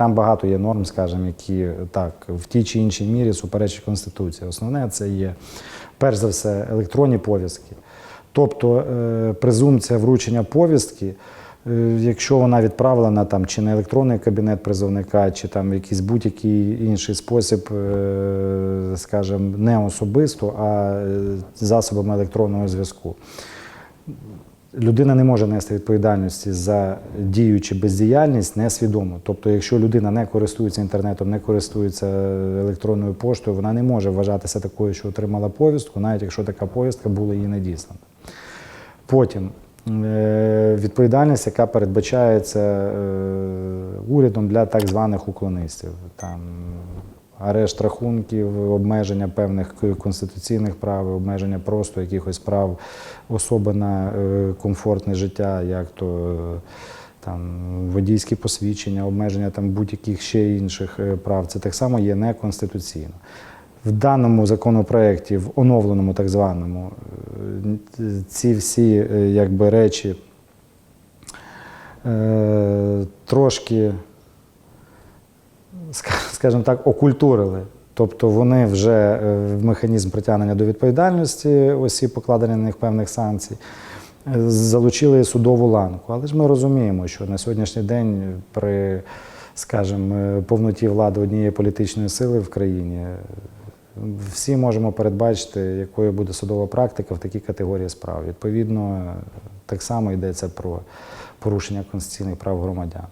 Там багато є норм, скажімо, які так в тій чи іншій мірі суперечать Конституції. Основне це є перш за все електронні повістки. Тобто е, презумпція вручення повістки, е, якщо вона відправлена там чи на електронний кабінет призовника, чи там в якийсь будь-який інший спосіб, е, скажімо, не особисто, а засобами електронного зв'язку. Людина не може нести відповідальності за дію чи бездіяльність несвідомо. Тобто, якщо людина не користується інтернетом, не користується електронною поштою, вона не може вважатися такою, що отримала повістку, навіть якщо така повістка була їй надіслана. Потім е, відповідальність, яка передбачається е, урядом для так званих уклонистів. Там арешт рахунків, обмеження певних конституційних прав, обмеження просто якихось прав особи на е, комфортне життя, як то е, там водійські посвідчення, обмеження там будь-яких ще інших е, прав. Це так само є неконституційно. В даному законопроекті, в оновленому так званому, ці всі якби, речі трошки, скажімо так, окультурили. Тобто вони вже е, в механізм притягнення до відповідальності осіб, покладення на них певних санкцій, е, залучили судову ланку. Але ж ми розуміємо, що на сьогоднішній день при, скажімо, е, повноті влади однієї політичної сили в країні всі можемо передбачити, якою буде судова практика в такій категорії справ. Відповідно, так само йдеться про порушення конституційних прав громадян.